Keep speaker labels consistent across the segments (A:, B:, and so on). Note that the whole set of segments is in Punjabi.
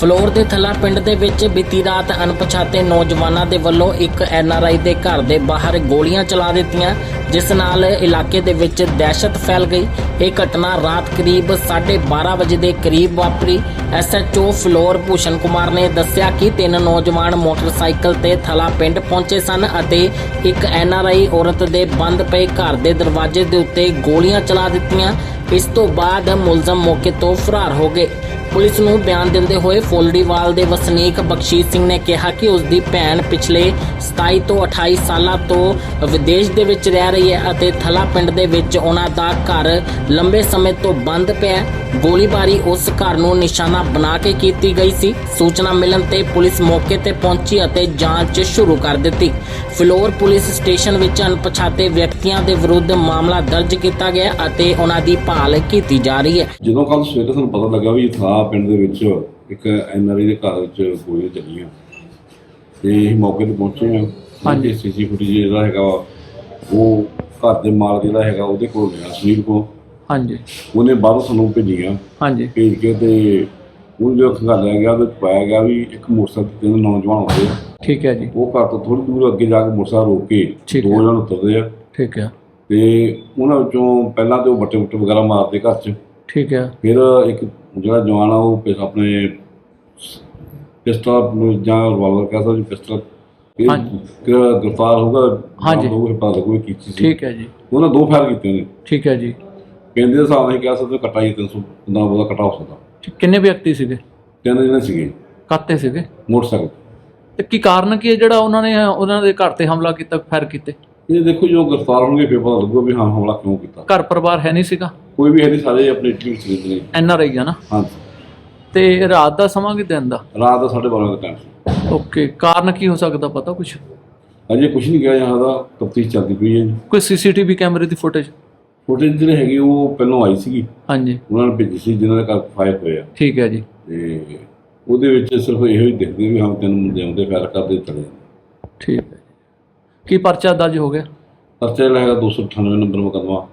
A: ਫਲੋਰ ਦੇ ਥੱਲਾ ਪਿੰਡ ਦੇ ਵਿੱਚ ਬੀਤੀ ਰਾਤ ਅਣਪਛਾਤੇ ਨੌਜਵਾਨਾਂ ਦੇ ਵੱਲੋਂ ਇੱਕ ਐਨਆਰਆਈ ਦੇ ਘਰ ਦੇ ਬਾਹਰ ਗੋਲੀਆਂ ਚਲਾ ਦਿੱਤੀਆਂ, ਜਿਸ ਨਾਲ ਇਲਾਕੇ ਦੇ ਵਿੱਚ ਦਹਿਸ਼ਤ ਫੈਲ ਗਈ। ਇਹ ਘਟਨਾ ਰਾਤ ਕਰੀਬ 12:30 ਵਜੇ ਦੇ ਕਰੀਬ ਵਾਪਰੀ। ਐਸਐਚਓ ਫਲੋਰ ਭੂਸ਼ਣ ਕੁਮਾਰ ਨੇ ਦੱਸਿਆ ਕਿ ਤਿੰਨ ਨੌਜਵਾਨ ਮੋਟਰਸਾਈਕਲ ਤੇ ਥਲਾ ਪਿੰਡ ਪਹੁੰਚੇ ਸਨ ਅਤੇ ਇੱਕ ਐਨਆਰਆਈ ਔਰਤ ਦੇ ਬੰਦ ਪਏ ਘਰ ਦੇ ਦਰਵਾਜ਼ੇ ਦੇ ਉੱਤੇ ਗੋਲੀਆਂ ਚਲਾ ਦਿੱਤੀਆਂ। ਇਸ ਤੋਂ ਬਾਅਦ ਮੁਲਜ਼ਮ ਮੌਕੇ ਤੋਂ ਫਰਾਰ ਹੋ ਗਏ। ਪੁਲਿਸ ਨੂੰ ਬਿਆਨ ਦਿੰਦੇ ਹੋਏ ਫੋਲੜੀਵਾਲ ਦੇ ਵਸਨੀਕ ਬਖਸ਼ੀਸ਼ ਸਿੰਘ ਨੇ ਕਿਹਾ ਕਿ ਉਸ ਦੀ ਭੈਣ ਪਿਛਲੇ 27 ਤੋਂ 28 ਸਾਲਾਂ ਤੋਂ ਵਿਦੇਸ਼ ਦੇ ਵਿੱਚ ਰਹਿ ਰਹੀ ਹੈ ਅਤੇ ਥਲਾ ਪਿੰਡ ਦੇ ਵਿੱਚ ਉਹਨਾਂ ਦਾ ਘਰ ਲੰਬੇ ਸਮੇਂ ਤੋਂ ਬੰਦ ਪਿਆ ਗੋਲੀਬਾਰੀ ਉਸ ਘਰ ਨੂੰ ਨਿਸ਼ਾਨਾ ਬਣਾ ਕੇ ਕੀਤੀ ਗਈ ਸੀ। ਸੂਚਨਾ ਮਿਲਣ ਤੇ ਪੁਲਿਸ ਮੌਕੇ ਤੇ ਪਹੁੰਚੀ ਅਤੇ ਜਾਂਚ ਸ਼ੁਰੂ ਕਰ ਦਿੱਤੀ। ਫਲੋਰ ਪੁਲਿਸ ਸਟੇਸ਼ਨ ਵਿੱਚ ਅਣਪਛਾਤੇ ਵਿਅਕਤੀਆਂ ਦੇ ਵਿਰੁੱਧ ਮਾਮਲਾ ਦਰਜ ਕੀਤਾ ਗਿਆ ਅਤੇ ਉਹਨਾਂ ਦੀ ਭਾਲ ਕੀਤੀ ਜਾ ਰਹੀ ਹੈ।
B: ਜਦੋਂ ਕੱਲ ਸਵੇਰੇ ਸਾਨੂੰ ਪਤਾ ਲੱਗਾ ਵੀ ਥਾ ਪਿੰਡ ਦੇ ਵਿੱਚ ਇੱਕ ਐਨਆਰਆਈ ਦੇ ਘਰ ਵਿੱਚ ਗੋਲੀਆਂ ਚੱਲੀਆਂ। ਤੇ ਅਸੀਂ ਮੌਕੇ ਤੇ ਪਹੁੰਚੇ ਹਾਂ। ਹਾਂਜੀ। ਸੀਸੀ ਫੁਟੇਜ ਜਿਹੜਾ ਹੈਗਾ ਵਾ, ਉਹ ਘਰ ਦੇ ਮਾਲਕ ਜਿਹੜਾ ਹੈਗਾ ਉਹਦੇ ਕੋਲ ਗਿਆ ਸੁਨੀਲ ਕੋ
C: ਹਾਂਜੀ।
B: ਉਹਨੇ ਬਾਹਰੋਂ ਸਾਨੂੰ ਭੇਜੀਆਂ।
C: ਹਾਂਜੀ।
B: ਭੇਜ ਕੇ ਤੇ ਉਹ ਜੋ ਖੰਗਾਲਿਆ ਗਿਆ 'ਚ ਪਾਇਆ ਗਿਆ ਵੀ ਇੱਕ ਮੋਟਰਸਾਈਕਲ ਤੇ ਤਿੰਨ ਨੌਜਵਾਨ ਆਉਂਦੇ ਆ
C: ਠੀਕ ਹੈ ਜੀ।
B: ਉਹ ਘਰ ਤੋਂ ਥੋੜੀ ਦੂਰ ਅੱਗੇ ਜਾ ਕੇ ਮੋਟਰਸਾਈਕਲ ਰੋਕ ਕੇ
C: ਠੀਕ
B: ਦੋ
C: ਹੈ।
B: ਜਣ ਉਤਰਦੇ ਆ।
C: ਠੀਕ ਹੈ।
B: ਤੇ ਉਹਨਾਂ ਵਿੱਚੋਂ ਪਹਿਲਾਂ ਤੇ ਉਹ ਬੱਟੇ ਬੁੱਟੇ ਵਗੈਰਾ ਮਾਰਦੇ ਘਰ 'ਚ।
C: ਠੀਕ ਹੈ।
B: ਫਿਰ ਇੱਕ ਜਿਹੜਾ ਜਵਾਨ ਆ ਉਹ ਪਿਸ- ਆਪਣੇ ਪਿਸਟਲ ਜਾਂ ਰਿਵਾਲਵਰ ਕਹਿੰਦਾ ਜੀ ਪਿਸਟਲ। ਇਹ
C: ਹਾਂਜੀ।
B: ਗ੍ਰਿਫਤਾਰ ਹੋਊਗਾ
C: ਹਾਂਜੀ।
B: ਉਹ ਪਤਾ ਕੀ ਚੀਜ਼ ਸੀ।
C: ਠੀਕ ਹੈ ਜੀ।
B: ਉਹਨਾਂ ਦੋ ਫਾਇਰ ਕੀਤੇ ਨੇ।
C: ਠੀਕ ਹੈ ਜੀ।
B: ਕਹਿੰਦੇ ਦੇ ਹਿਸਾਬ ਨਾਲ ਕਹਿ ਸਕਦੇ ਕਟਾ ਹੀ 300 ਦਾ ਉਹਦਾ ਕਟਾ ਹੋ ਸਕਦਾ।
C: ਕਿੰਨੇ ਵਿਅਕਤੀ ਸੀਗੇ?
B: ਤਿੰਨ ਜਿਹੜੇ ਸੀਗੇ।
C: ਕਾਤੇ ਸੀਗੇ?
B: ਮੋਟਰਸਾਈਕਲ
C: ਤੇ। ਕੀ ਕਾਰਨ ਕੀ ਹੈ ਜਿਹੜਾ ਉਹਨਾਂ ਨੇ ਉਹਨਾਂ ਦੇ ਘਰ ਤੇ ਹਮਲਾ ਕੀਤਾ ਫਾਇਰ ਕੀਤੇ?
B: ਇਹ ਦੇਖੋ ਜੋ ਗ੍ਰਿਫਤਾਰ ਹੋਣਗੇ ਫਿਰ ਪਤਾ ਲੱਗੂਗਾ ਵੀ ਹਾਂ ਹਮਲਾ ਕਿਉਂ ਕੀਤਾ।
C: ਘਰ ਪਰਿਵਾਰ ਹੈ ਨਹੀਂ ਸੀਗਾ?
B: ਕੋਈ ਵੀ ਹੈ ਨਹੀਂ ਸਾਰੇ ਆਪਣੇ ਵਿੱਚ ਰਹਿੰਦੇ ਨੇ।
C: ਐਨ ਆਰ ਆਈ ਆ ਨਾ?
B: ਹਾਂ
C: ਤੇ ਰਾਤ ਦਾ ਸਮਾਂ ਕਿ ਦਿਨ ਦਾ?
B: ਰਾਤ ਦਾ 12:30 ਦਾ ਟਾਈਮ ਸੀ।
C: ਓਕੇ ਕਾਰਨ ਕੀ ਹੋ ਸਕਦਾ ਪਤਾ ਕੁਝ
B: ਅਜੇ ਕੁਝ ਨਹੀਂ ਕਿਹਾ ਜਾਂਦਾ ਦਾ ਤਫਤੀਸ਼ ਚੱਲਦੀ ਪਈ ਹੈ।
C: ਕੋਈ ਸੀਸੀਟੀਵੀ ਕੈਮਰੇ ਦੀ ਫੁਟੇਜ?
B: ਫੁਟੇਜ ਜਿਹੜੇ ਹੈਗੇ ਉਹ ਪਹਿਲਾਂ ਆਈ ਸੀਗੀ।
C: ਹਾਂਜੀ।
B: ਉਹਨਾਂ ਨੇ ਭੇਜੀ ਸੀ ਜਿਨ੍ਹਾਂ ਦੇ ਘਰ ਫਾਇਰ ਹੋਏ ਆ
C: ਠੀਕ ਹੈ ਜੀ।
B: ਤੇ ਉਹਦੇ ਵਿੱਚ ਸਿਰਫ ਇਹੋ ਹੀ ਦਿਖਦੇ ਵੀ ਹਾਂ ਤਿੰਨ ਮੁੰਡੇ ਆਉਂਦੇ ਫਾਇਰ ਕਰਦੇ ਚਲੇ ਜਾਂਦੇ।
C: ਠੀਕ ਹੈ। ਕੀ ਪਰਚਾ ਦਰਜ ਹੋ ਗਿਆ?
B: ਪਰਚਾ ਜਿਹੜਾ ਹੈਗਾ 298 ਨੰਬਰ ਮੁਕੱਦਮਾ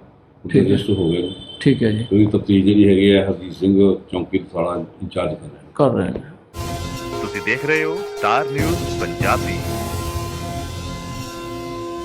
C: ਠੀਕ ਹੈ।
B: ਰਜਿਸਟਰ ਹੋ ਗਿਆ।
C: ਠੀਕ ਹੈ ਜੀ।
B: ਉਹਦੀ ਤਫਤੀਸ਼ ਜਿਹੜੀ ਹੈਗੀ ਹੈ ਹਰਜੀਤ ਸਿੰਘ ਚੌਂਕੀ ਰਸਾਲਾ ਇੰਚਾਰਜ ਕਰ ਰਿਹਾ
C: ਕਰ ਰਹੇ ਨੇ।
D: ਤੁਸੀਂ ਦੇਖ ਰਹੇ ਹੋ ਸਟਾਰ ਨਿਊਜ਼ ਪੰਜਾਬੀ।